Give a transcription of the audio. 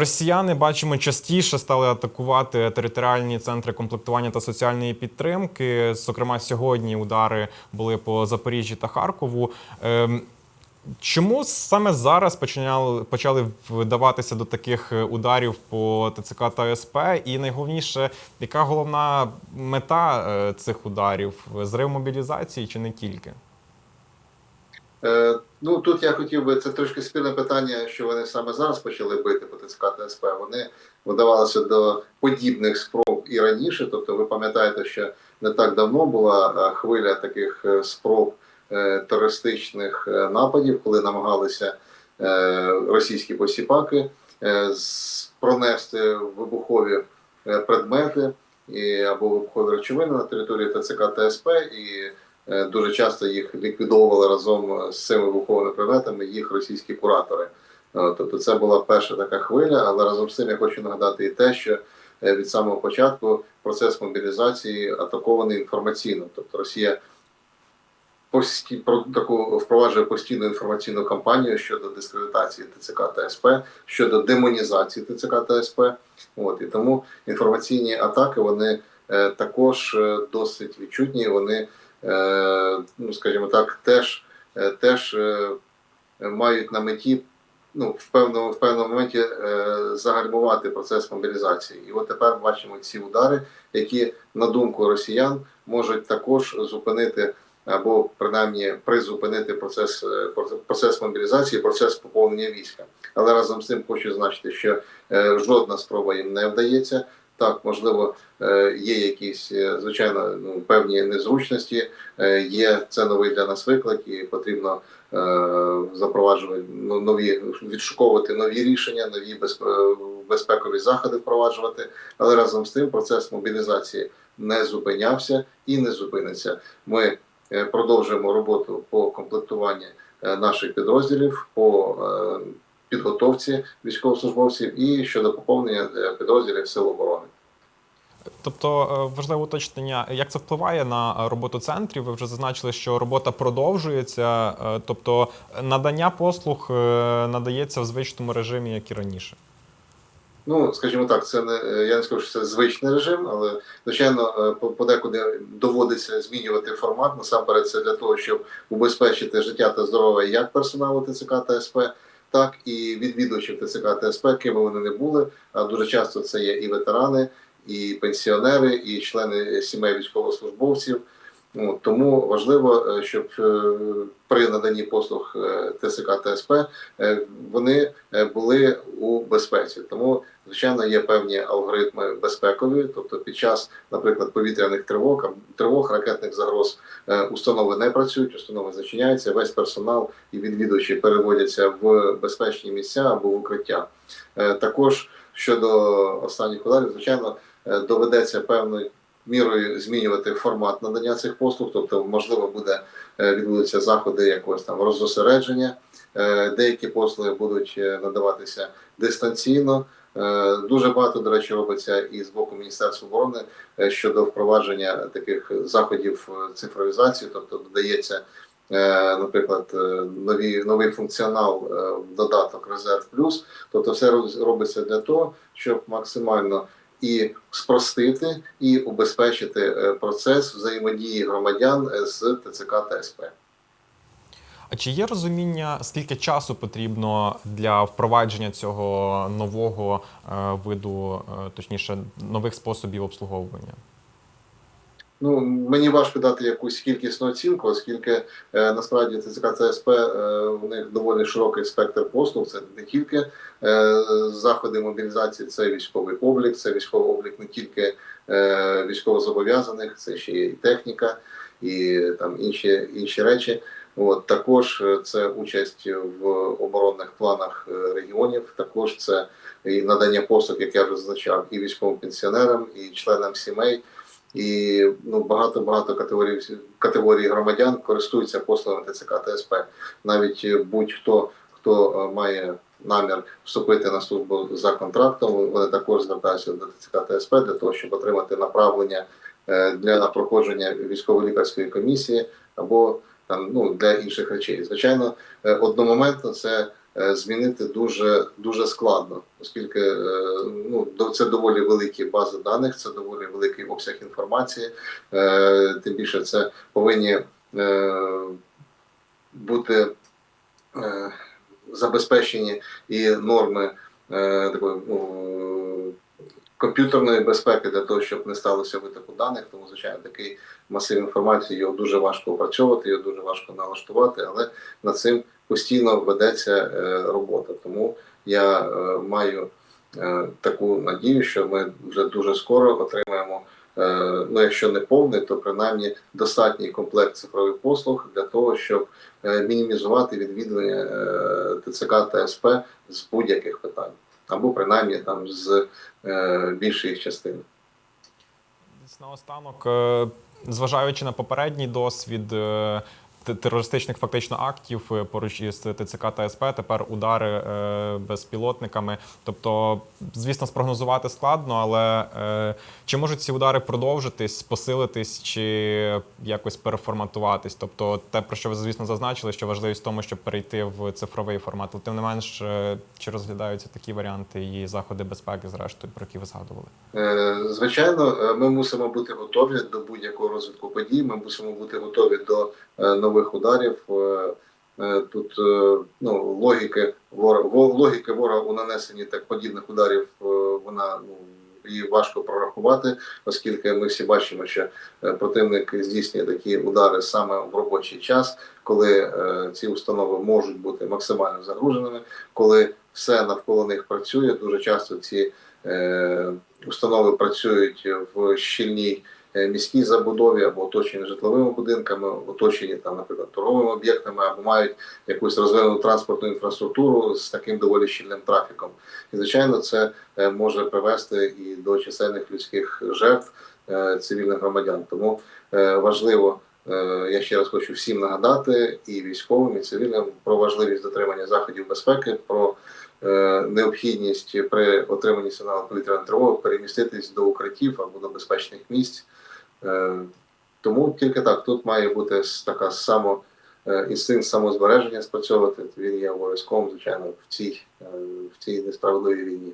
Росіяни бачимо частіше стали атакувати територіальні центри комплектування та соціальної підтримки. Зокрема, сьогодні удари були по Запоріжжі та Харкову. Ем, Чому саме зараз починали почали вдаватися до таких ударів по ТЦК та СП? І найголовніше, яка головна мета е, цих ударів? Зрив мобілізації чи не тільки? Е, ну тут я хотів би це трошки спільне питання, що вони саме зараз почали бити по ТЦК СП. Вони вдавалися до подібних спроб і раніше. Тобто, ви пам'ятаєте, що не так давно була е, хвиля таких е, спроб терористичних нападів, коли намагалися російські посіпаки пронести вибухові предмети і, або вибухові речовини на території ТЦК та СП і Дуже часто їх ліквідовували разом з цими вибуховими предметами їх російські куратори. Е, Тобто це була перша така хвиля, але разом з цим я хочу нагадати і те, що е, від самого початку процес мобілізації атакований інформаційно. Тобто Росія пості, таку впроваджує постійну інформаційну кампанію щодо дискредитації ТЦК та СП, щодо демонізації ТЦК та СП. От і тому інформаційні атаки вони е, також е, досить відчутні. Вони е, ну скажімо так, теж, е, теж е, мають на меті ну, в певному, в певному моменті е, загальмувати процес мобілізації. І от тепер бачимо ці удари, які, на думку росіян, можуть також зупинити або принаймні призупинити процес, е, процес мобілізації, процес поповнення війська. Але разом з тим хочу зазначити, що е, жодна спроба їм не вдається. Так, можливо, е, є якісь е, звичайно ну, певні незручності. Е, Є це новий для нас виклик, і потрібно запроваджувати ну, нові відшуковувати нові рішення, нові безпекові заходи впроваджувати. Але разом з тим процес мобілізації не зупинявся і не зупиниться. Ми продовжуємо роботу по комплектуванню е, наших підрозділів по підготовці військовослужбовців і щодо поповнення підрозділів сил оборони. Тобто е, важливе уточнення, як це впливає на роботу центрів? Ви вже зазначили, що робота продовжується, е, тобто надання послуг е, надається в звичному режимі, як і раніше. Ну, скажімо так, це не е, я не скажу, що це звичний режим, але звичайно, е, по- подекуди доводиться змінювати формат. Насамперед, це для того, щоб убезпечити життя та здоров'я як персоналу ТЦК та СП, так і відвідувачів ТЦК та СП, ким вони не були. А дуже часто це є і ветерани, і пенсіонери, і члени сімей військовослужбовців. Ну, тому важливо, е, щоб е, при наданні послуг е, ТСК та вони були у безпеці. Тому, звичайно, є певні алгоритми безпекові, тобто під час, наприклад, повітряних тривог, тривог, ракетних загроз установи не працюють, установи зачиняються, весь персонал і відвідувачі переводяться в безпечні місця або в укриття. Також щодо останніх ударів, звичайно, доведеться певною мірою змінювати формат надання цих послуг, тобто, можливо, буде е, відбудуться заходи якогось там роззосередження. Е, Деякі послуги будуть е, надаватися дистанційно. Е, Дуже багато, до речі, робиться і з боку Міністерства оборони е, щодо впровадження таких заходів е, цифровізації, тобто додається, е, наприклад, е, нові, новий функціонал е, додаток Резерв Плюс. Тобто, все робиться для того, щоб максимально і спростити, і убезпечити е, процес взаємодії громадян е, з ТЦК та СП. А чи є розуміння, скільки часу потрібно для впровадження цього нового е, виду, точніше, нових способів обслуговування? Ну мені важко дати якусь кількісну оцінку, оскільки е, насправді ТЦК ЦСП е, у них доволі широкий спектр послуг. Це не тільки е, заходи мобілізації, це військовий облік, це військовий облік не тільки е, військовозобов'язаних, це ще і техніка, і там інші інші речі. От також е, це участь в оборонних планах е, регіонів. Також це і надання послуг, як я вже зазначав, і військовим пенсіонерам, і членам сімей. І ну багато багато категорій категорій громадян користуються послугами ТЦК та СП. Навіть е, будь-хто хто е, має намір вступити на службу за контрактом, вони також звертаються до ТЦК та для того, щоб отримати направлення е, для проходження військово-лікарської комісії або ну для інших речей. Звичайно, одномоментно це змінити дуже дуже складно, оскільки е, ну це доволі великі бази даних, це доволі великий обсяг інформації. Е, Тим більше це повинні е, бути е, забезпечені і норми е, такої ну, комп'ютерної безпеки для того, щоб не сталося витоку даних. Тому, звичайно, такий масив інформації його дуже важко опрацьовувати, його дуже важко налаштувати, але над цим постійно ведеться е, робота. Тому я е, маю е, таку надію, що ми вже дуже скоро отримаємо. Ну, якщо не повний, то принаймні достатній комплект цифрових послуг для того, щоб мінімізувати відвідування ТЦК та СП з будь-яких питань, або принаймні там з більшої частини. Наостанок, зважаючи на попередній досвід терористичних фактично актів е, поруч із ТЦК та СП, тепер удари е, безпілотниками. Тобто, звісно, спрогнозувати складно, але е, чи можуть ці удари продовжитись, посилитись чи якось переформатуватись? Тобто, те, про що ви звісно зазначили, що важливість в тому, щоб перейти в цифровий формат. Але тим не менш, чи розглядаються такі варіанти і заходи безпеки, зрештою, про які ви згадували? Звичайно, ми мусимо бути готові до будь-якого розвитку подій. Ми мусимо бути готові до е, нових ударів. Е, е, Тут е, ну, логіки ворога логіки ворога у нанесенні так подібних ударів. Вона ну її важко прорахувати, оскільки ми всі бачимо, що противник здійснює такі удари саме в робочий час, коли ці установи можуть бути максимально загруженими, коли все навколо них працює. Дуже часто ці установи працюють в щільній міській забудові або оточені житловими будинками, оточені там, наприклад, торговими об'єктами, або мають якусь розвинену транспортну інфраструктуру з таким доволі щільним трафіком. І звичайно, це е, може привести і до чисельних людських жертв е, цивільних громадян. Тому е, важливо. е, Я ще раз хочу всім нагадати і військовим, і цивільним про важливість дотримання заходів безпеки, про е, необхідність при отриманні сигналу повітряної тривоги переміститись до укриттів або до безпечних місць. Е, Тому тільки так тут має бути така само е, інстинкт самозбереження спрацьовувати. Він є обов'язковим, звичайно, в цій, е, в цій несправедливій війні.